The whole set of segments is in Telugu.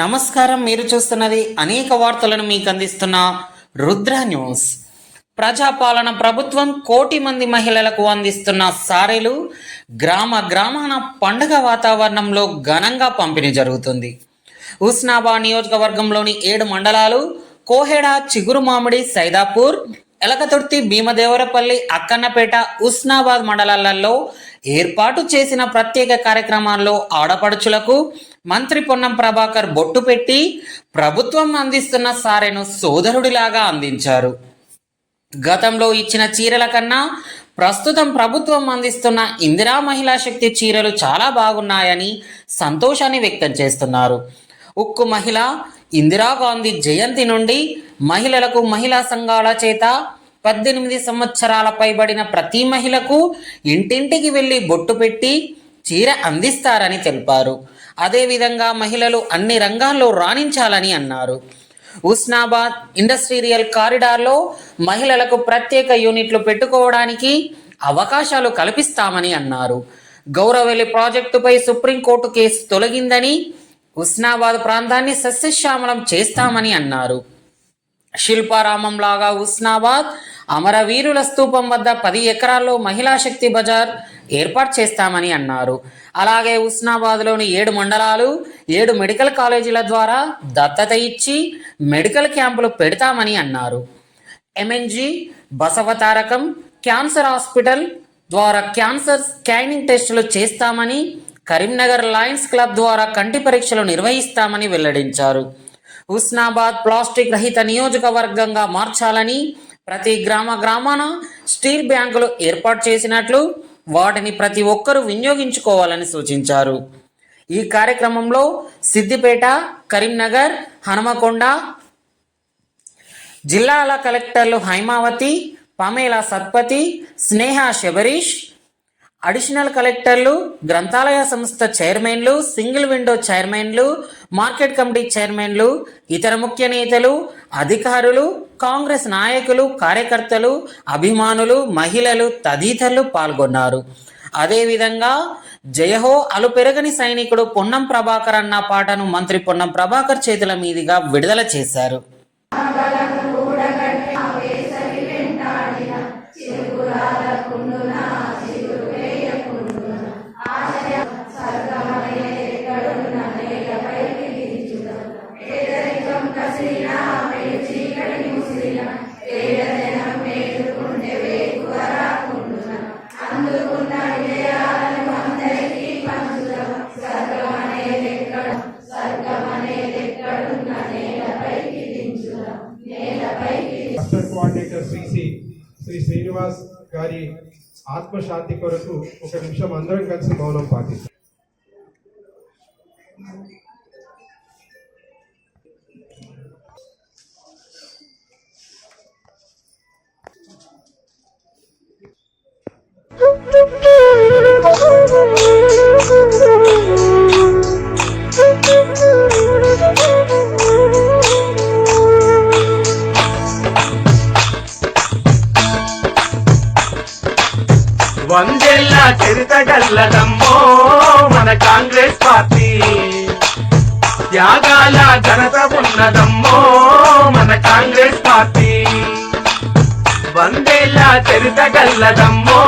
నమస్కారం మీరు చూస్తున్నది అనేక వార్తలను మీకు అందిస్తున్న రుద్ర న్యూస్. ప్రజాపాలన ప్రభుత్వం కోటి మంది మహిళలకు అందిస్తున్న సారీలు గ్రామ గ్రామాన పండుగ వాతావరణంలో ఘనంగా పంపిణీ జరుగుతుంది. ఉస్నాబాద్ నియోజకవర్గంలోని ఏడు మండలాలు కోహెడ చిగురుమామిడి సైదాపూర్ ఎలకతుర్తి భీమదేవరపల్లి అక్కన్నపేట ఉస్నాబాద్ మండలాలలో ఏర్పాటు చేసిన ప్రత్యేక కార్యక్రమాల్లో ఆడపడుచులకు మంత్రి పొన్నం ప్రభాకర్ బొట్టు పెట్టి ప్రభుత్వం అందిస్తున్న సారెను సోదరుడిలాగా అందించారు. గతంలో ఇచ్చిన చీరల కన్నా ప్రస్తుతం ప్రభుత్వం అందిస్తున్న ఇందిరా మహిళా శక్తి చీరలు చాలా బాగున్నాయని సంతోషాన్ని వ్యక్తం చేస్తున్నారు. ఉక్కు మహిళ ఇందిరాగాంధీ జయంతి నుండి మహిళలకు మహిళా సంఘాల చేత పద్దెనిమిది సంవత్సరాల పైబడిన ప్రతి మహిళకు ఇంటింటికి వెళ్ళి బొట్టు పెట్టి చీర అందిస్తారని తెలిపారు. అదేవిధంగా మహిళలు అన్ని రంగాల్లో రాణించాలని అన్నారు. ఉస్నాబాద్ ఇండస్ట్రియల్ కారిడార్లో మహిళలకు ప్రత్యేక యూనిట్లు పెట్టుకోవడానికి అవకాశాలు కల్పిస్తామని అన్నారు. గౌరవెల్లి ప్రాజెక్టుపై సుప్రీంకోర్టు కేసు తొలగిందని ఉస్నాబాద్ ప్రాంతాన్ని సస్యశ్యామలం చేస్తామని అన్నారు. శిల్పారామం లాగా ఉస్నాబాద్ అమరవీరుల స్తూపం వద్ద పది ఎకరాల్లో మహిళా శక్తి బజార్ ఏర్పాటు చేస్తామని అన్నారు. అలాగే ఉస్నాబాద్లోని ఏడు మండలాలు ఏడు మెడికల్ కాలేజీల ద్వారా దత్తత ఇచ్చి మెడికల్ క్యాంపులు పెడతామని అన్నారు. ఎంఎన్జి బసవతారకం క్యాన్సర్ హాస్పిటల్ ద్వారా క్యాన్సర్ స్కానింగ్ టెస్టులు చేస్తామని కరీంనగర్ లయన్స్ క్లబ్ ద్వారా కంటి పరీక్షలు నిర్వహిస్తామని వెల్లడించారు. హుస్నాబాద్ ప్లాస్టిక్ రహిత నియోజకవర్గంగా మార్చాలని ప్రతి గ్రామ గ్రామాన స్టీల్ బ్యాంకులు ఏర్పాటు చేసినట్లు వాటిని ప్రతి ఒక్కరూ వినియోగించుకోవాలని సూచించారు. ఈ కార్యక్రమంలో సిద్దిపేట కరీంనగర్ హనుమకొండ జిల్లాల కలెక్టర్లు హైమావతి పమేలా సత్పతి స్నేహ శబరీష్ అడిషనల్ కలెక్టర్లు గ్రంథాలయ సంస్థ చైర్మన్లు సింగిల్ విండో చైర్మన్లు మార్కెట్ కమిటీ చైర్మన్లు ఇతర ముఖ్య నేతలు అధికారులు కాంగ్రెస్ నాయకులు కార్యకర్తలు అభిమానులు మహిళలు తదితరులు పాల్గొన్నారు. అదేవిధంగా జయహో అలు పెరగని సైనికుడు పొన్నం ప్రభాకర్ అన్న పాటను మంత్రి పొన్నం ప్రభాకర్ చేతుల మీదుగా విడుదల చేశారు. ఆత్మశాంతి కొరకు ఒక నిమిషం అందరం కలిసి మౌనం పాటిస్తాం చరిత మన కాంగ్రెస్ పార్టీ. త్యాగాల ఘనత ఉన్నదమ్మో మన కాంగ్రెస్ పార్టీ. వందేళ్ళ చరిత గల్లదమ్మో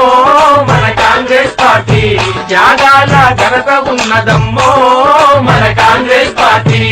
మన కాంగ్రెస్ పార్టీ. త్యాగాల ఘనత ఉన్నదమ్మో మన కాంగ్రెస్ పార్టీ.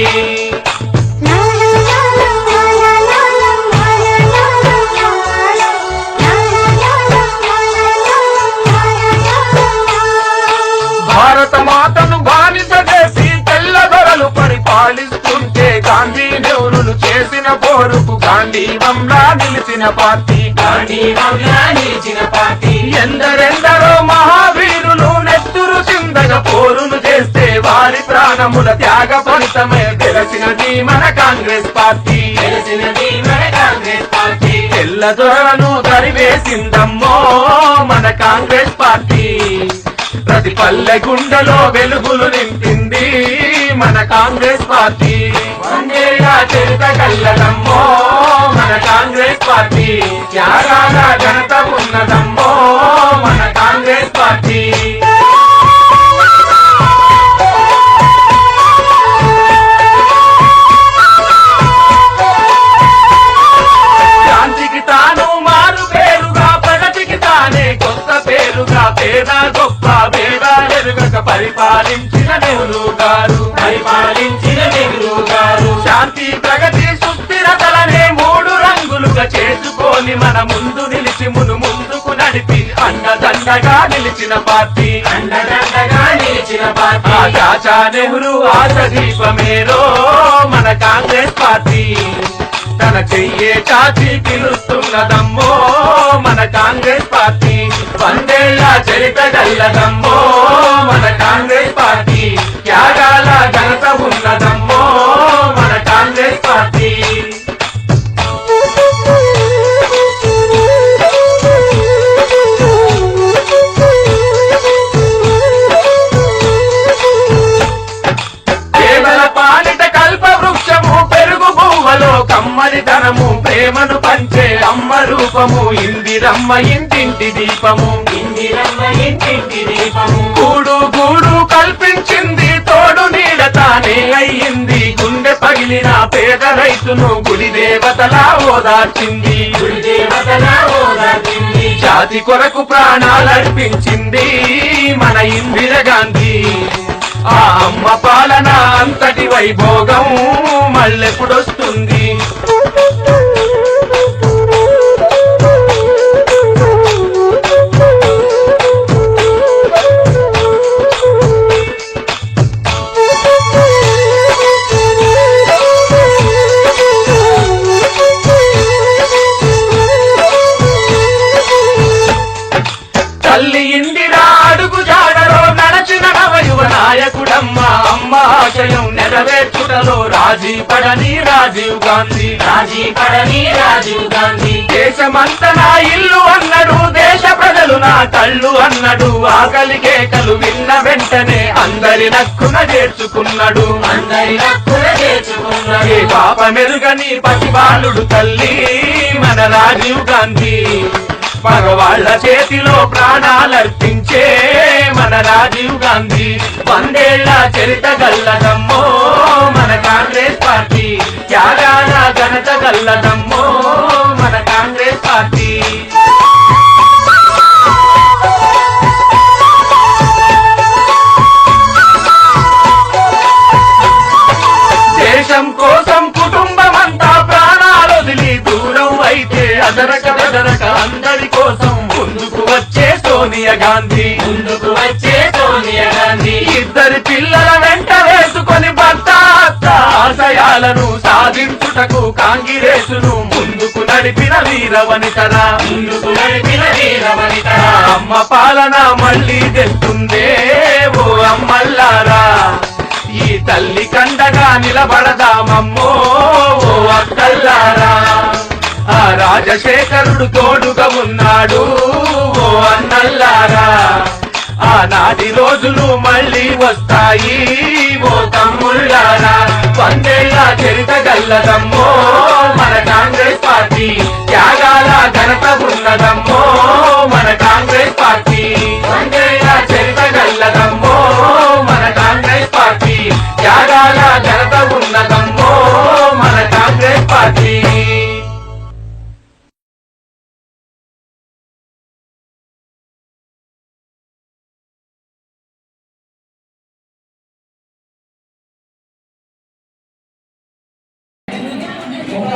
పోరుకు గాంధీవంలా నిలిచిన పార్టీ గాంధీవంలా నిలిచిన పార్టీ. ఎందరెందరో మహావీరులు నెత్తురు చిందగ పోరులు చేస్తే వారి ప్రాణముల త్యాగ ఫలితమే తెలిసినది మన కాంగ్రెస్ పార్టీ. తెలిసినది మన కాంగ్రెస్ పార్టీ. తెల్లదొరలను తరివేసిందమ్మో మన కాంగ్రెస్ పార్టీ. ప్రతి పల్లె గుండెలో వెలుగులు నింపింది మన కాంగ్రెస్ పార్టీ. త్యాగాల మన కాంగ్రెస్ పార్టీ. త్యాగాల ఘనత ఉన్నదమ్మో మన కాంగ్రెస్ పార్టీ. శాంతికి తాను పేరుగా కొత్త గొప్ప పేద పరిపాలించిన నెహ్రూ గారు. పరిపాలించి శాంతి ప్రగతి సుస్థిరతలనే మూడు రంగులుగా చేసుకొని మన ముందు నిలిచి మును ముందుకు నడిపి అండదండగా నిలిచిన పార్టీ. అండదండగా నిలిచిన పార్టీ. చాచా నెహ్రూ ఆశ దీపమేరో మన కాంగ్రెస్ పార్టీ. తన చెయ్యే చాచి పిలుస్తున్నదమ్మో మన కాంగ్రెస్ పార్టీ. వందేళ్ళ చరిత గల్లదమ్మో మన కాంగ్రెస్ పార్టీ. ఇందిరమ్మ ఇంటింటి దీపము. ఇందిరమ్మ ఇంటింటి దీపము. గూడు గూడు కల్పించింది తోడు నీడ తానే అయ్యింది. గుండె పగిలిన పేద రైతును గుడి దేవతలా ఓదార్చింది. గుడి దేవతలా ఓదార్చింది. జాతి కొరకు ప్రాణాలర్పించింది మన ఇందిర గాంధీ. ఆ అమ్మ పాలన అంతటి వైభోగం మళ్ళెప్పుడొస్తుంది? అందరి నక్కున చేర్చుకున్నాడు అందరి హక్కున చేర్చుకున్నాడు ఏ పాప మెరుగని పసిబాలుడు తల్లి మన రాజీవ్ గాంధీ. మగవాళ్ళ చేతిలో ప్రాణాలర్పించే మన రాజీవ్ గాంధీ. వందేళ్ళ చరిత గల్లదమ్మో మన కాంగ్రెస్ పార్టీ. త్యాగాల ఘనత గల్లదమ్మో మన కాంగ్రెస్ పార్టీ. అదరక బెదరక అందరి కోసం ముందుకు వచ్చే సోనియా గాంధీ. ముందుకు వచ్చే సోనియా గాంధీ. ఇద్దరి పిల్లల వెంట వేసుకొని భర్త ఆశయాలను సాధించుటకు కాంగిరేసును ముందుకు నడిపిన వీరవనితరా. ముందుకు నడిపిన వీరవనిత అమ్మ పాలన మళ్ళీ తెస్తుందే ఓ అమ్మల్లారా. ఈ తల్లి కండగా నిలబడదామమ్మో ఓ అక్కల్లారా. రాజశేఖరుడు తోడుగా ఉన్నాడు. ఓ అన్నల్లారా ఆనాటి రోజులు మళ్ళీ వస్తాయి. ఓ తమ్ముళ్ళారా వందేళ్ళ చరిత గల్లదమ్మో. మన కాంగ్రెస్ పార్టీ త్యాగాల ఘనత ఉన్నదమ్మో. మన కాంగ్రెస్ పార్టీ వందేళ్ళ చరిత గల్లదమ్మో. మన కాంగ్రెస్ పార్టీ త్యాగాల ఘనత ఉన్నదమ్మో. యువ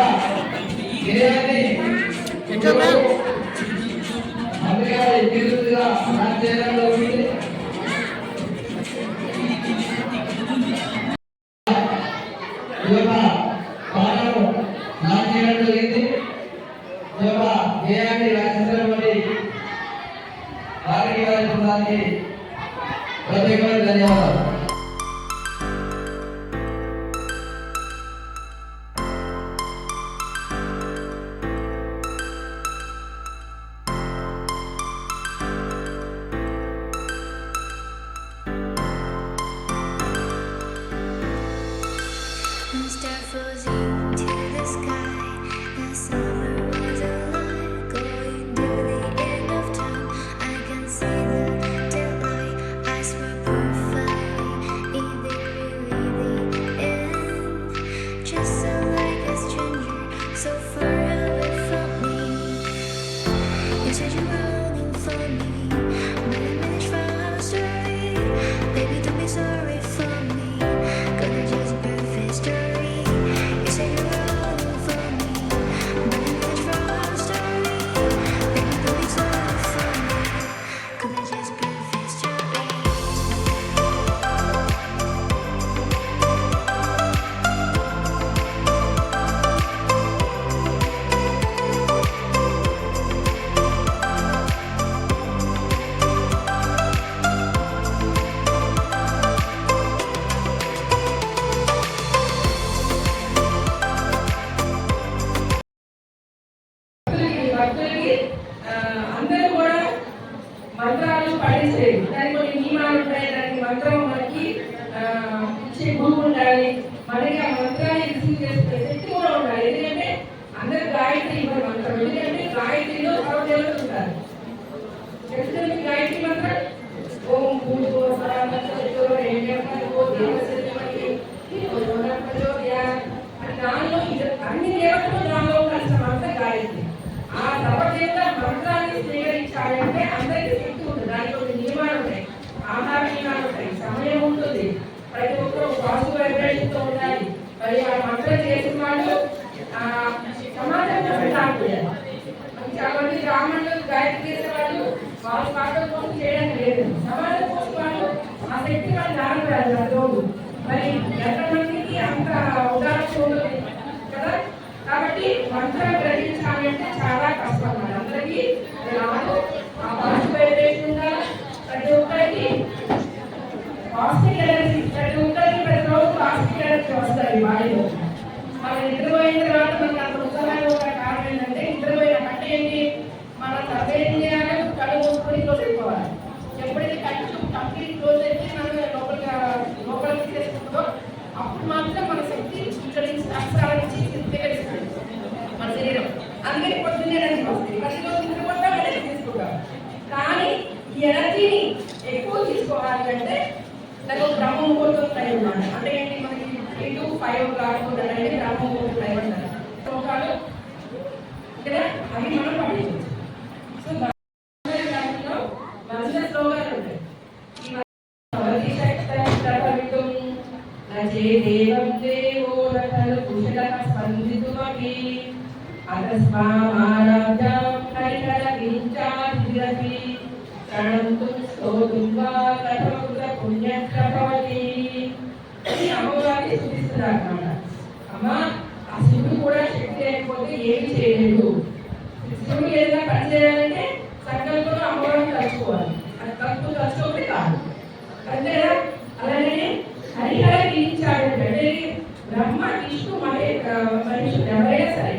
సమాజంలో పెట్టాలి చాలా మంది బ్రాహ్మణులు గాయత్రి చేసే వాళ్ళు వాళ్ళ పాటలు కోసం చేయడం లేదు. సమాజం కోసం వాళ్ళు ఆ శక్తి వాళ్ళు నానబడాలి ఆ రోజు మరి ఎంతమందికి అంత ఉదాహరణ ఉండదు కదా? కాబట్టి మంత్రం గ్రహించాలంటే చాలా కష్టం. మరి అందరికీ రాదు. ఆ భాష వైబ్రేషన్ ప్రతి ఒక్కరికి పాజిటివ్ ఎనర్జీ ప్రతి ఒక్కరికి ప్రతి రోజు పాజిటివ్ ఎనర్జీ వస్తాయి బాడీలో మనం నిద్రపోయిన తర్వాత మన అంత ఉత్సాహంగా ఉన్న కారణం ఏంటంటే నిద్రపోయిన అంటే ఏంటి మన సర్వేంద్రియాలు కళ్ళు మూసుకొని క్లోజ్ అయిపోవాలి. ఎప్పుడైతే కళ్ళు కంప్లీట్ క్లోజ్ అయితే మనం లోపలికి లోపలికి తీసుకుంటుందో అప్పుడు మాత్రం మన శక్తి ఇక్కడ నుంచి అక్షరాల నుంచి స్వీకరిస్తుంది మన శరీరం. అందుకని పొద్దున్నే ఎనర్జీ వస్తుంది ప్రతిరోజు నిద్రపోతాం ఎనర్జీ తీసుకుంటాం. కానీ ఈ ఎనర్జీని ఎక్కువ తీసుకోవాలి అంటే నాకు బ్రహ్మ ముహూర్తం టైం అన్నమాట అంటే ఏంటి మనకి three to five o'clock అనేది బ్రహ్మ ముహూర్తం టైం అంటారు శ్లోకాలు ఇక్కడ అవి మనం పండించవచ్చు సో దాంట్లో ఉంటాయి దేవం దేవో సరే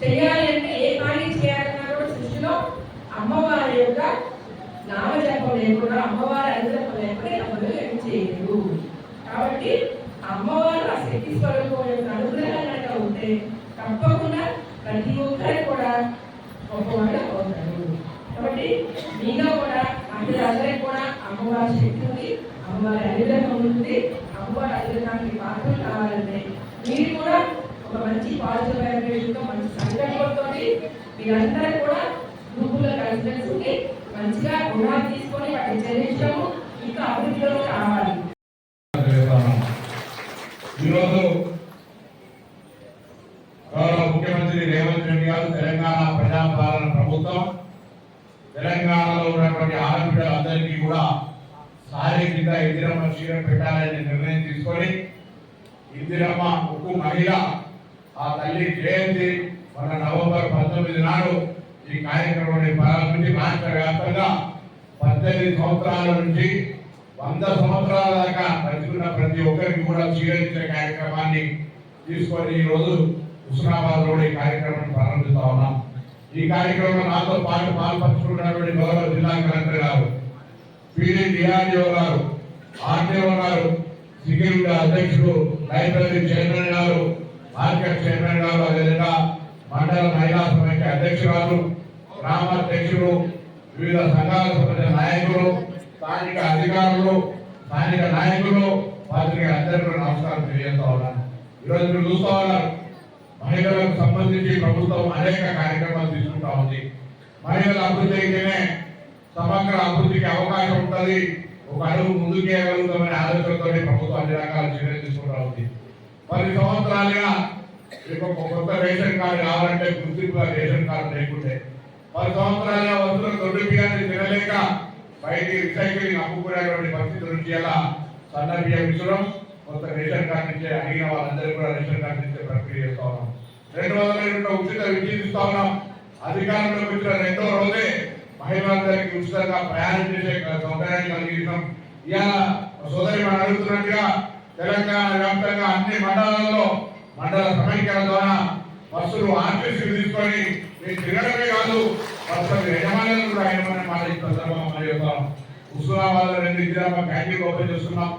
చేయాలి అంటే ఏ పని చేయాలన్నా కూడా సృష్టిలో అమ్మవారి యొక్క నామజపం లేకుండా అమ్మవారి అనుజపం లేకుండా ఎవరు ఏం చేయలేదు కాబట్టి అమ్మవారు ఆ శక్తి స్వరూపం యొక్క అనుగ్రహం కనుక ఉంటే తప్పకుండా ప్రతి ఒక్కరు కూడా గొప్పవాడు అవుతారు. కాబట్టి మీలో కూడా అందరికీ కూడా అమ్మవారి శక్తి ఉంది అమ్మవారి అనుగ్రహం ఉంటుంది అమ్మవారి అనుగ్రహానికి పాత్రలు కావాలంటే మీరు కూడా ఒక మంచి పాజిటివ్ వైబ్రేషన్తో మంచి సంకల్పంతో మీరందరూ కూడా గ్రూపుల కలిసిమెలిసి ఉండి మంచిగా గుణాలు తీసుకొని వాటిని చెల్లించడము ఇంకా అభివృద్ధిలో రావాలి. ఈరోజు గౌరవ ముఖ్యమంత్రి రేవంత్ రెడ్డి గారు తెలంగాణ ప్రజాపాలన ప్రభుత్వం తెలంగాణలో ఉన్నటువంటి ఆడబిడ్డలందరికీ కూడా శారీరక ఇందిరమ్మ చీర పెట్టాలని నిర్ణయం తీసుకొని ఇందిరమ్మ ఉక్కు మహిళ ఆ తల్లి జయంతి మన నవంబర్ పంతొమ్మిది నాడు ఈ కార్యక్రమాన్ని ప్రారంభించి రాష్ట్ర వ్యాప్తంగా పద్దెనిమిది సంవత్సరాల నుంచి వంద సంవత్సరాల దాకా బతికున్న ప్రతి ఒక్కరికి కూడా స్వీకరించే కార్యక్రమాన్ని తీసుకొని ఈరోజు రోజు హుస్నాబాద్లో ఈ కార్యక్రమాన్ని ప్రారంభిస్తా ఉన్నాం. ఈ కార్యక్రమంలో నాతో పాటు పాల్పంచుకున్నటువంటి గౌరవ జిల్లా collector garu PD DRDO garu RDO గారు సిగిల్ అధ్యక్షుడు లైబ్రరీ చైర్మన్ గారు మార్కెట్ చైర్మన్ గారు అదేవిధంగా మండల మహిళా సమైక్య అధ్యక్షురాలు గ్రామ అధ్యక్షుడు వివిధ సంఘాలకు సంబంధించిన నాయకులు స్థానిక అధికారులు స్థానిక నాయకులు వారికి అందరికీ నమస్కారం తెలియజేస్తా ఉన్నాను ఈరోజు మీరు చూస్తా ఉన్నారు మహిళలకు సంబంధించి ప్రభుత్వం అనేక కార్యక్రమాలు తీసుకుంటా ఉంది. మహిళల అభివృద్ధి అయితేనే సమగ్ర అభివృద్ధికి అవకాశం ఉంటుంది. ఒక అడుగు ముందుకేయగలుగుతామనే ఆలోచనతో ప్రభుత్వం అన్ని రకాల చర్యలు తీసుకుంటా ఉంది. పది సంవత్సరాలుగా మీకు ఒక కొత్త రేషన్ కార్డు కావాలంటే గుర్తింపు రేషన్ కార్డు లేకుంటే పది సంవత్సరాలుగా వస్తున్న దొడ్డు బియ్యాన్ని తినలేక బయటికి రీసైక్లింగ్ అమ్ముకునేటువంటి పరిస్థితి నుంచి అలా సన్న బియ్యం ఇచ్చడం కొత్త రేషన్ కార్డు నుంచే అడిగిన వాళ్ళందరూ కూడా రేషన్ కార్డు నుంచే ప్రక్రియ చేస్తా ఉన్నాం. రెండు వందల యూనిట్ల ఉచిత విద్యుత్ ఇస్తా ఉన్నాం. అధికారంలోకి వచ్చిన రెండో రోజే మహిళలందరికీ ఉచితంగా ప్రయాణం చేసే సౌకర్యాన్ని కలిగించాం ఇవాళ సోదరి మనం అడుగుతున్నట్టుగా తెలంగాణ వ్యాప్తంగా అన్ని మండలాల్లో మండల సమైక్యాల ద్వారా బస్సులు ఆర్టీసీలు తీసుకొని మీరు తిరగడమే కాదు బస్సులు యజమానులు కూడా ఆయన మాట ఈ సందర్భంగా మరి చెప్తాం హుస్నాబాద్ రెండు విద్యాభ్యాస క్యాంటీన్లు ఓపెన్ చేస్తున్నాం.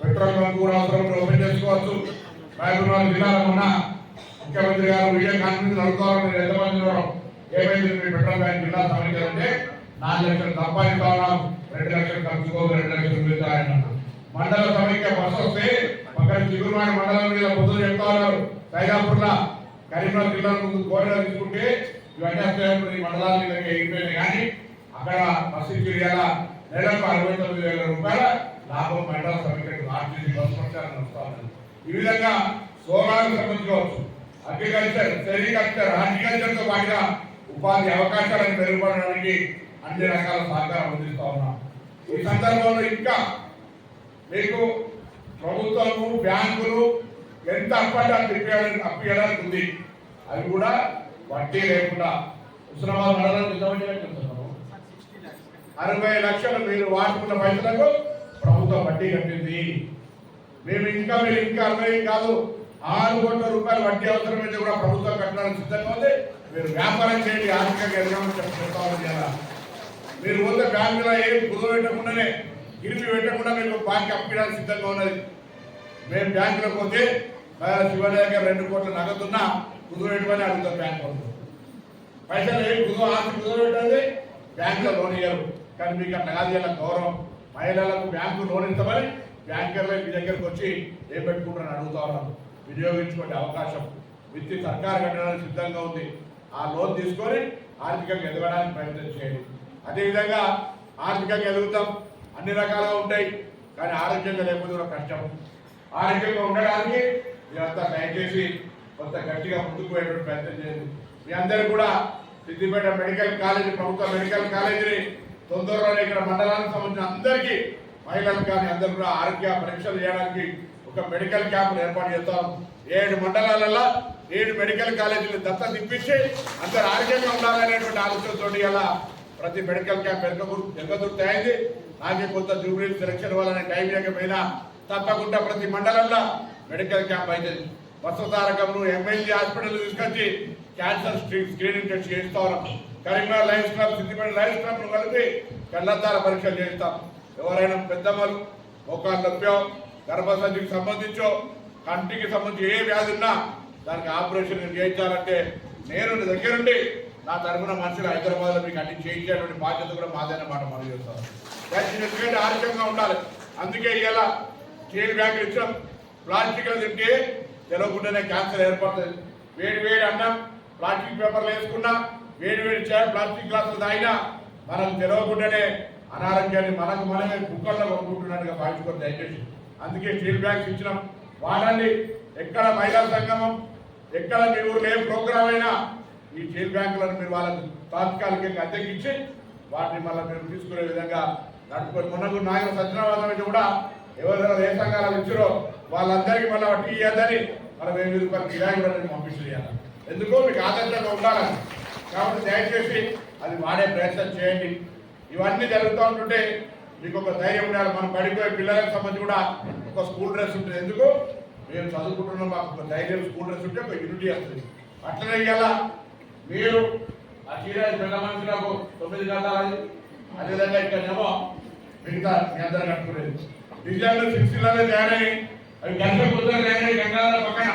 పెట్రోల్ బంక్ కూడా అవసరం ఓపెన్ చేసుకోవచ్చు. మహబూబాబాద్ జిల్లాలో ఉన్న ముఖ్యమంత్రి గారు వీడియో కాన్ఫరెన్స్ జరుగుతారు మీరు ఎంతమంది ఏమైంది మీ పెట్రోల్ బ్యాంక్ జిల్లా సమైక్యాలంటే నాలుగు లక్షలు సంపాదిస్తా ఉన్నాం రెండు లక్షలు ఖర్చుకో రెండు లక్షలు మిగతాయని అన్నారు. మండల సమైక్య బస్ వస్తే అక్కడ చిగురుమాని మండలం మీద బుద్ధులు చెప్తా ఉన్నారు సైదాపూర్లో కరీంనగర్ జిల్లా ముందు కోరిక తీసుకుంటే ఇవన్నీ వస్తాయి మండలాల మీద ఎగిపోయినాయి కానీ అక్కడ బస్సు తిరిగేలా నెలకు అరవై తొమ్మిది వేల రూపాయల లాభం మండల సమైక్యకు ఆర్టీసీ బస్సు ప్రచారం వస్తా ఉన్నది. ఈ విధంగా సోలార్ సంబంధించుకోవచ్చు. అగ్రికల్చర్ సెరికల్చర్ హార్టికల్చర్తో పాటుగా ఉపాధి అవకాశాలను మెరుగుపడడానికి అన్ని రకాల సహకారం అందిస్తా ఉన్నాం. ఈ సందర్భంలో ఇంకా మీకు ప్రభుత్వము బ్యాంకులు ఎంత అప్పటి అంత అప్పియడానికి ఉంది. అది కూడా వడ్డీ లేకుండా. హుస్నాబాద్ మండలం ఎంతమంది అరవై లక్షలు మీరు వాడుకున్న పైసలకు ప్రభుత్వం వడ్డీ కట్టింది. మేము ఇంకా మీరు ఇంకా అరవై కాదు ఆరు కోట్ల రూపాయలు వడ్డీ అవసరమైతే కూడా ప్రభుత్వం కట్టడానికి సిద్ధంగా ఉంది. మీరు వ్యాపారం చేయండి ఆర్థికంగా ఎదగమని చెప్తా ఉంది మీరు పోతే బ్యాంకులో ఏం కుదువ పెట్టకుండానే పెట్టకుండా మీకు బ్యాంక్ అప్పడానికి సిద్ధంగా ఉన్నది. మేము బ్యాంకులో పోతే శివరాయ రెండు కోట్ల నగదున్నా కుదువ అడుగుతాం బ్యాంక్ వాళ్ళు. పైసలు ఏం కుదువ ఆస్తి కుదువ బ్యాంకులో లోన్ ఇయ్యరు. కానీ మీకు అట్లా కాదు ఇలా గౌరవం. మహిళలకు బ్యాంకు లోన్ ఇస్తామని బ్యాంకర్లే మీ దగ్గరకు వచ్చి ఏం పెట్టుకుంటారని అడుగుతా ఉన్నాం వినియోగించుకునే అవకాశం విత్తి సర్కారు కట్టడానికి సిద్ధంగా ఉంది. ఆ లోన్ తీసుకొని ఆర్థికంగా ఎదగడానికి ప్రయత్నం చేయండి. అదేవిధంగా ఆర్థికంగా ఎదుగుతాం. అన్ని రకాలుగా ఉంటాయి. కానీ ఆరోగ్యంగా లేకపోతే కూడా కష్టం. ఆరోగ్యంగా ఉండడానికి మీరంతా దయచేసి కొంత గట్టిగా ముందుకు పోయేటువంటి ప్రయత్నం చేయండి. మీ అందరూ కూడా సిద్దిపేట మెడికల్ కాలేజీ ప్రభుత్వ మెడికల్ కాలేజీని తొందరలోనే ఇక్కడ మండలానికి సంబంధించిన అందరికీ మహిళలకు కానీ అందరూ కూడా ఆరోగ్య పరీక్షలు చేయడానికి ఒక మెడికల్ క్యాంపులు ఏర్పాటు చేస్తాం. ఏడు మండలాలలో ఏడు మెడికల్ కాలేజీలు దత్త తిప్పించి అందరు ఆరోగ్యంగా ఉండాలనేటువంటి ఆలోచనతోటి అలా ప్రతి మెడికల్ క్యాంప్ ఎరగబురు ఎరగదుర్తి నాకే కొంత జూబ్లీ సెలక్షన్ వల్ల టైం లేకపోయినా తప్పకుండా ప్రతి మండలంలో మెడికల్ క్యాంప్ అవుతుంది వసతారకములు ఎమ్మెల్యే హాస్పిటల్ తీసుకొచ్చి క్యాన్సర్ స్క్రీనింగ్ టెస్ట్ చేస్తా ఉన్నాం Karimnagar life club Siddipet life club కలిపి కళ్ళద్దాల పరీక్షలు చేస్తాం ఎవరైనా పెద్దమ్మలు మోకాలు నొప్పో గర్భసంధికి సంబంధించో కంటికి సంబంధించి ఏ వ్యాధి ఉన్నా దానికి ఆపరేషన్ చేయించాలంటే నేను దగ్గరుండి నా తరఫున మనుషులు హైదరాబాద్లో మీకు అన్ని చేయించేటువంటి బాధ్యత కూడా మాదైన మాట మనం చేస్తాను ఎందుకంటే ఆరోగ్యంగా ఉండాలి. అందుకే ఇలా స్టీల్ బ్యాగులు ఇచ్చాం ప్లాస్టిక్ తింటే తెలవకుండానే క్యాన్సర్ ఏర్పడుతుంది. వేడి వేడి అన్నం ప్లాస్టిక్ పేపర్లు వేసుకున్నా వేడి వేడి చాయ్ ప్లాస్టిక్ గ్లాసులు తాగినా మనం తెలవకుండానే అనారోగ్యాన్ని మనకు మనమే కుక్కల్లో కొనుక్కుంటున్నట్టుగా భావించుకొని దయచేసి. అందుకే స్టీల్ బ్యాగ్స్ ఇచ్చినాం. వాడండి. ఎక్కడ మహిళా సంగమం ఎక్కడ మీ ఊర్లో ఏ ప్రోగ్రామ్ అయినా ఈ స్టీల్ బ్యాంకులను మీరు వాళ్ళకు తాత్కాలికంగా అద్దెకిచ్చి వాటిని మళ్ళీ మీరు తీసుకునే విధంగా నడుపుకొని మొన్నకు నాయన సత్యనారాయణ కూడా ఎవరెవరు ఏ సంఘాలు ఇచ్చారో వాళ్ళందరికీ మళ్ళీ టీ ఇవ్వద్దని మనం వెయ్యి రూపాయలు కిరాయి కూడా పంపించాలి ఎందుకు మీకు ఆదర్శంగా ఉండాలని. కాబట్టి దయచేసి అది వాడే ప్రయత్నం చేయండి. ఇవన్నీ జరుగుతూ ఉంటుంటే మీకు ఒక ధైర్యం ఉండాలి. మనం పడిపోయే పిల్లలకు సంబంధించి కూడా ఒక స్కూల్ డ్రెస్ ఉంటుంది. ఎందుకు? మేము చదువుకుంటున్న మాకు ఒక ధైర్యం స్కూల్ డ్రెస్ ఉంటే ఒక యూనిటీ వస్తుంది. అట్లనే ఇవాళ మీరు ఆ చీర పెద్ద నాకు తొమ్మిది గంటలు అదేవిధంగా ఇక్కడేమో మిగతా మీ అందరూ కట్టుకునేది డిజైన్లు సిక్స్టీలలో తయారయ్యి అవి గంట తయారయ్యి గంగాల పక్కన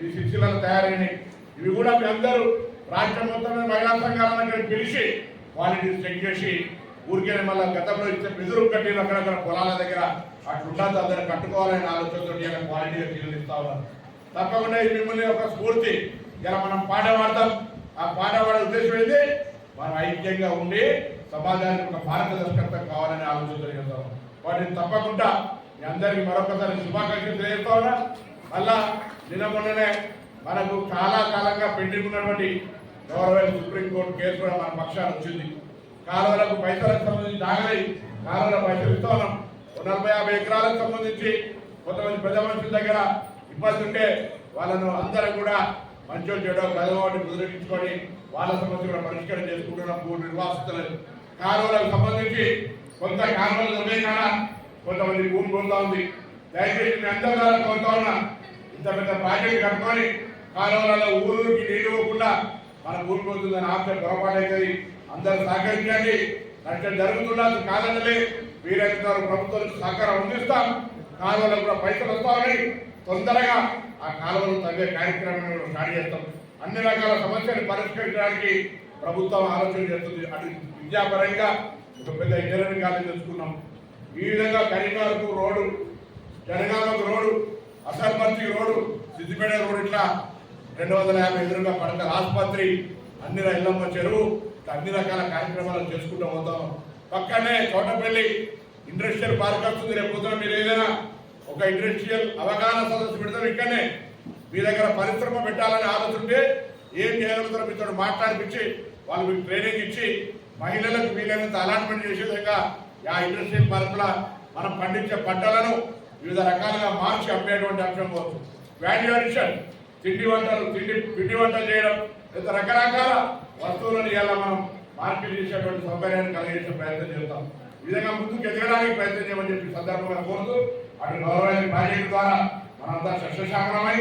ఈ సిక్స్టీలలో తయారైనాయి. ఇవి కూడా మీ అందరూ రాష్ట్రం మొత్తం మహిళా సంఘాలను అక్కడ పిలిచి క్వాలిటీ చెక్ చేసి ఊరికే మళ్ళీ గతంలో ఇచ్చే బెదురు కట్టిన అక్కడక్కడ పొలాల దగ్గర అట్లుండదు అందరూ కట్టుకోవాలనే ఆలోచనతో క్వాలిటీగా తీరుస్తా ఉన్నారు. తప్పకుండా ఇది మిమ్మల్ని ఒక స్ఫూర్తి. ఇలా మనం పాట పాడతాం. ఆ పాట పాడే ఉద్దేశం ఏంటి మనం ఐక్యంగా ఉండి సమాజానికి ఒక మార్గదర్శకత్వం కావాలనే ఆలోచన చేస్తాం వాటిని తప్పకుండా మీ అందరికీ మరొకసారి శుభాకాంక్షలు తెలియజేస్తా ఉన్నా. మళ్ళా నిన్న మొన్ననే మనకు చాలా కాలంగా పెండింగ్ ఉన్నటువంటి గౌరవ సుప్రీంకోర్టు కేసు కూడా మన పక్షాన్ని వచ్చింది. కాలువలకు పైసలకు సంబంధించి దాగలై కాలువల పైసలు ఇస్తా ఉన్నాం నలభై యాభై ఎకరాలకు సంబంధించి కొంతమంది పెద్ద మనుషుల దగ్గర ఇబ్బంది ఉంటే వాళ్ళను అందరం కూడా మంచోళ్ళు చేయడం పెద్దవాడిని కుదిరించుకొని వాళ్ళ సమస్య కూడా పరిష్కారం చేసుకుంటున్నాం. భూ నిర్వాసితులు కాలువలకు సంబంధించి కొంత కాలువలు నిర్వహణ కొంతమంది భూమి పొందుతా ఉంది. దయచేసి మీ అందరి ద్వారా కోరుతా ఉన్నా ఇంత పెద్ద ప్రాజెక్ట్ కట్టుకొని కాలువలలో ఊరికి నీళ్ళు ఇవ్వకుండా మన కూలిపోతుందని ఆప్షన్ పొరపాటు అవుతుంది అందరూ సహకరించండి. నష్టం జరుగుతున్నది కాదండి వీరైతే ప్రభుత్వం సహకారం అందిస్తాం. కాలువలకు కూడా పైసలు వస్తామని తొందరగా ఆ కాలువలు తగ్గే కార్యక్రమాన్ని స్టార్ట్ చేస్తాం. అన్ని రకాల సమస్యలు పరిష్కరించడానికి ప్రభుత్వం ఆలోచన చేస్తుంది. అటు విద్యాపరంగా ఒక పెద్ద ఇంజనీరింగ్ కాలేజ్ తెచ్చుకున్నాం. ఈ విధంగా కరీంనగర్కు రోడ్డు జనగామకు రోడ్డు అసర్పర్తి రోడ్డు సిద్దిపేట రోడ్డు ఇట్లా రెండు వందల యాభై ఎదురుగా పడక ఆసుపత్రి అన్ని ఎల్లమ్మ చెరువు అన్ని రకాల కార్యక్రమాలు చేసుకుంటూ పోతాం. పక్కనే తోటపల్లి ఇండస్ట్రియల్ పార్క్ వస్తుంది. రేపు పొద్దున మీరు ఏదైనా ఒక ఇండస్ట్రియల్ అవగాహన సదస్సు పెడతాం ఇక్కడనే మీ దగ్గర పరిశ్రమ పెట్టాలని ఆలోచన ఉంటే ఏం చేయగలుగుతారో మీతో మాట్లాడిపించి వాళ్ళు మీకు ట్రైనింగ్ ఇచ్చి మహిళలకు వీలైనంత అలాట్మెంట్ చేసే విధంగా ఆ ఇండస్ట్రియల్ పార్కుల మనం పండించే పంటలను వివిధ రకాలుగా మార్చి అమ్మేటువంటి అంశం పోవచ్చు వాల్యూ అడిషన్ తిండి వంటలు తిండి పిండి వంటలు చేయడం లేదా రకరకాల వస్తువులను ఇలా మనం మార్కెట్ చేసేటువంటి సౌకర్యాన్ని కలిగించే ప్రయత్నం చేస్తాం ఈ విధంగా ముందుకు ఎదగడానికి ప్రయత్నం చేయమని చెప్పి సందర్భంగా కోరుతూ అటు గౌరవమైన ప్రాజెక్టు ద్వారా మనంతా సస్యశామలమై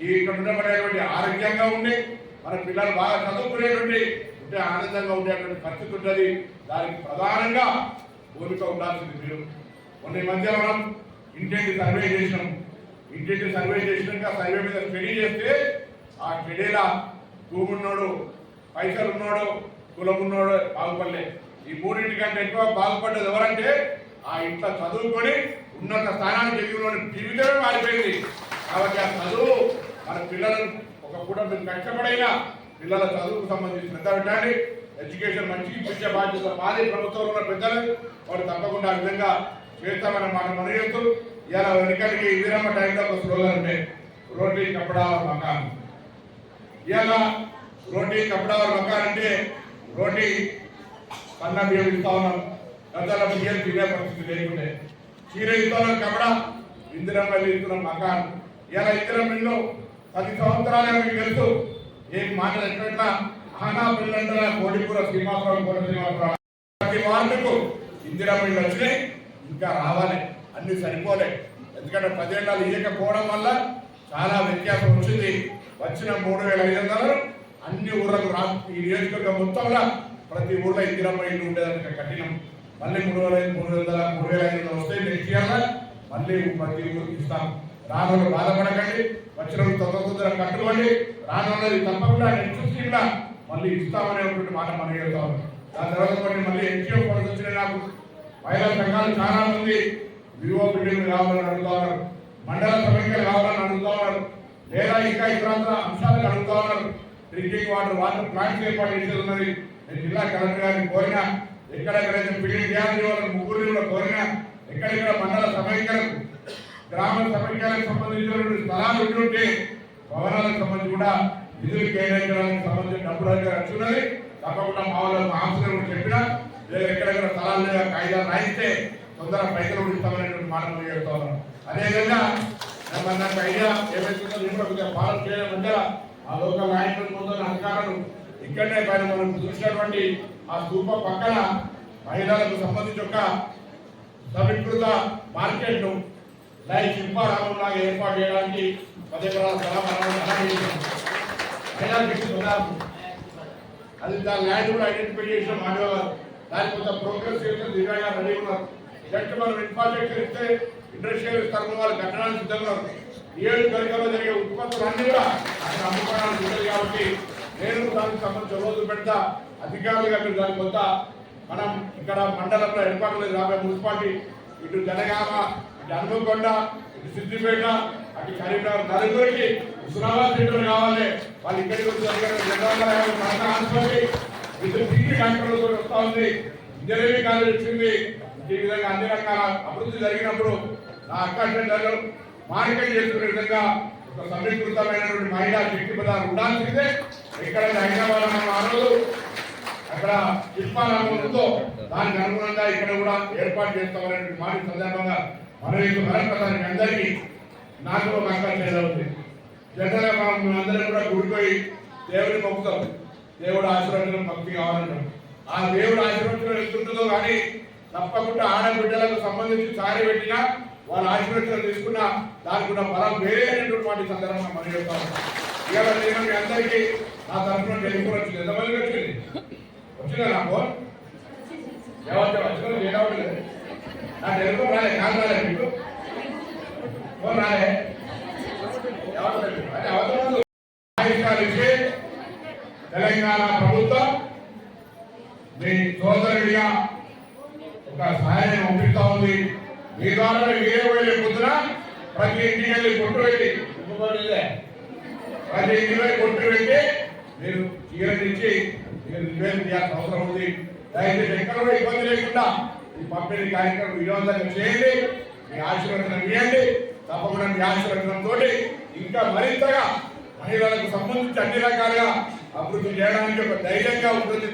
ఈ ఇక్కడ ఉండబడేటువంటి ఆరోగ్యంగా ఉండి మన పిల్లలు బాగా చదువుకునేటువంటి ఉంటే ఆనందంగా ఉండేటువంటి పరిస్థితి ఉంటుంది. దానికి ప్రధానంగా భూమిక ఉండాల్సింది మీరు. మొన్న ఈ మధ్య మనం ఇంటింటి సర్వే చేసినాం. ఇంటింటి సర్వే చేసినాక సర్వే మీద స్టడీ చేస్తే ఆ స్టడీల భూమి ఉన్నోడు పైసలు ఉన్నాడు కులం ఉన్నాడు బాగుపడలే. ఈ మూడింటి కంటే ఎక్కువ బాగుపడ్డది ఎవరంటే ఆ ఇంట్లో చదువుకొని ఉన్నత స్థానానికి ఎదిగిన జీవితమే మారిపోయింది. కాబట్టి ఆ చదువు మన పిల్లలను ఒక పూట మీరు కష్టపడైనా పిల్లల చదువుకు సంబంధించి శ్రద్ధ పెట్టండి ఎడ్యుకేషన్ మంచిగా ఇప్పించే బాధ్యత మాది. ప్రభుత్వంలో ఉన్న పెద్దలు వారు తప్పకుండా ఆ విధంగా చేస్తామని మనం మనయేస్తూ ఇలా వెనుకడికి ఇందిరమ్మ టైంలో ఒక స్లోగన్ ఉండే రోటీ కప్పడా మకాన్. ఇలా రోటీ కప్పడా మకాన్ అంటే రోటీ సన్న బియ్యం ఇస్తా ఉన్నాం గంటల బియ్యం తినే పరిస్థితి లేకుండే. చీర ఇస్తా ఉన్నాం కప్పడా ఇందిరమ్మ ఇస్తున్నాం మకాన్. ఇలా ఇందిరమ్మలో పది సంవత్సరాలే మీకు తెలుసు. ఏం మాటలు ఎట్లా ఆనా పిల్లల కోడిపూర శ్రీనివాసరావు కోట శ్రీనివాసరావు. ప్రతి వార్డుకు ఇందిరామిళ్ళు వచ్చినాయి ఇంకా రావాలి. అన్ని సరిపోలే. ఎందుకంటే పదేళ్ళు ఇవ్వకపోవడం వల్ల చాలా వ్యత్యాసం వచ్చింది. వచ్చిన మూడు వేల ఐదు వందలు అన్ని ఊర్లకు రా ఈ నియోజకవర్గం మొత్తంలో ప్రతి ఊర్లో ఇందిరా ఇల్లు ఉండేదానికి కఠినం. మళ్ళీ మూడు వేల ఐదు మూడు వందల మూడు వేల ఐదు వందలు వస్తే నెక్స్ట్ ఇయర్ మళ్ళీ ప్రతి ఊరికి ఇస్తాం రానులు బాధపడకండి. వచ్చిన తొందర తొందర కట్టుకోండి. రానున్నది తప్పకుండా నెక్స్ట్ స్కీమ్లా మళ్ళీ ఇస్తామనేటువంటి మాట మనం చెప్తాం దాని తర్వాత కొన్ని మళ్ళీ ఎన్జిఓ ఫండ్స్ వచ్చినాయి నాకు. మహిళా సంఘాలు చాలా మంది వివో బిల్డింగ్ కావాలని అడుగుతా ఉన్నారు. మండల సమైక్యలు కావాలని అడుగుతా ఉన్నారు. లేదా ఇంకా ఇతర అంశాలకు అడుగుతా ఉన్నారు. డ్రింకింగ్ వాటర్ వాటర్ ప్లాంట్స్ ఏర్పాటు చేసేది ఉన్నది. నేను జిల్లా కలెక్టర్ గారిని కోరినా ఎక్కడెక్కడైతే బిల్డింగ్ చేయాలని వాళ్ళని ముగ్గురిని కూడా కోరినా ఎక్కడెక్కడ మండల సమయంగా గ్రామ సమైక్యాలకు సంబంధించినటువంటి స్థలాలు ఉంటుంటే భవనాలకు సంబంధించి కూడా నిధులు కేటాయించడానికి సంబంధించిన డబ్బులు అయితే తప్పకుండా మా వాళ్ళ ఆఫీసర్ కూడా చెప్పినా లేదా ఎక్కడెక్కడ స్థలాలు లేదా కాగితాలు రాయిస్తే తొందర పైసలు కూడా ఇస్తామనేటువంటి మాట చెప్తా అదేవిధంగా నాకు ఐడియా ఏమైతుందో నేను కూడా ఫాలో చేయడం అంటే ఆ లోకల్ నాయకులు ముందు అధికారులు ఇక్కడనే పైన మనం చూసినటువంటి ఆ స్థూప పక్కన మహిళలకు సంబంధించి ఒక సమీకృత మార్కెట్ను లైక్ శిల్పారామం లాగా ఏర్పాటు చేయడానికి పది అది దాని ల్యాండ్ కూడా ఐడెంటిఫై చేసిన మానవ దాని కొంత ప్రోగ్రెస్ చేసిన దివ్యంగా రెడీ ఉన్నారు. జస్ట్ మనం ఇన్ఫ్రాస్ట్రక్చర్ ఇస్తే ఇండస్ట్రియల్ స్థలం వాళ్ళు కట్టడానికి సిద్ధంగా ఏడు నియోజకవర్గంలో జరిగే ఉత్పత్తులు అన్ని కూడా అక్కడ అమ్ముకోవడానికి ఉంటుంది కాబట్టి నేను దానికి సంబంధించిన రోజు పెడతా. అధికారులుగా మీరు దాని కొంత మనం ఇక్కడ మండలంలో ఏర్పాటు లేదు. రాబోయే మున్సిపాలిటీ ఇటు జనగామ ఇటు హనుమకొండ ఇటు సిద్దిపేట అటు కరీంనగర్ నలుగురికి హుస్నాబాద్ సెంటర్ కావాలి. వాళ్ళు ఇక్కడికి వచ్చి దగ్గర ఆసుపత్రి ఇద్దరు పీజీ డాక్టర్లు కూడా వస్తా ఉంది. ఇంజనీరింగ్ కాలేజ్ వచ్చింది. ఈ విధంగా అన్ని రకాల అభివృద్ధి జరిగినప్పుడు నా అక్క సెంటర్లు మార్కెట్ చేసుకునే విధంగా ఒక సమీకృతమైనటువంటి మహిళా శక్తి పదాలు ఉండాల్సిందే. ఇక్కడ హైదరాబాద్ మనం ఆ రోజు అక్కడ శిల్పారామం ఉందో దానికి అనుగుణంగా ఇక్కడ కూడా ఏర్పాటు చేస్తామనేటువంటి మాట సందర్భంగా మన మరొకసారి అందరికీ నాకు ఒక ఆకాంక్ష జనరల్గా మనం అందరం కూడా గుడిపోయి దేవుని మొక్కుతాం. దేవుడు ఆశీర్వచనం భక్తి కావాలంటాం. ఆ దేవుడు ఆశీర్వచనం ఎంతుంటుందో కానీ తప్పకుండా ఆడబిడ్డలకు సంబంధించి సారి పెట్టినా వాళ్ళ ఆశీర్వచనం తీసుకున్న దానికి కూడా బలం వేరే అనేటువంటి సందర్భంగా మనం చెప్తాం ఇవాళ నేను మీ అందరికీ నా తరఫున టెలిఫోన్ వచ్చింది ఎంతమందికి వచ్చింది? వచ్చిందా నా ఫోన్? ఎవరితో? వచ్చిందో నేను అవ్వలేదు నా టెలిఫోన్ రాలే కాదు రాలే మీకు. ఫోన్ రాలే. ఆయుష్యాలు ఇచ్చి తెలంగాణ ప్రభుత్వం మీ సోదరుడిగా ఒక సహాయాన్ని పంపిస్తా ఉంది. మీ ద్వారా మీరే వెళ్ళే పొద్దున ప్రతి ఇంటికి వెళ్ళి కొట్టు ఇదే. ప్రతి ఇంటికి వెళ్ళి కొట్టు పెట్టి మీరు స్వీకరించి మీరు నివేదన చేయాల్సిన అవసరం ఉంది. దయచేసి ఎక్కడ కూడా ఇబ్బంది లేకుండా ఈ పంపిణీ కార్యక్రమం వినోదంగా చేయండి. మీ ఆశీర్వచనం ఇవ్వండి. తప్పకుండా మీ ఆశీర్వచనంతో ఇంకా మరింతగా మహిళలకు సంబంధించి అన్ని రకాలుగా అభివృద్ధి చేయడానికి ఒక ధైర్యంగా ఉంటుంది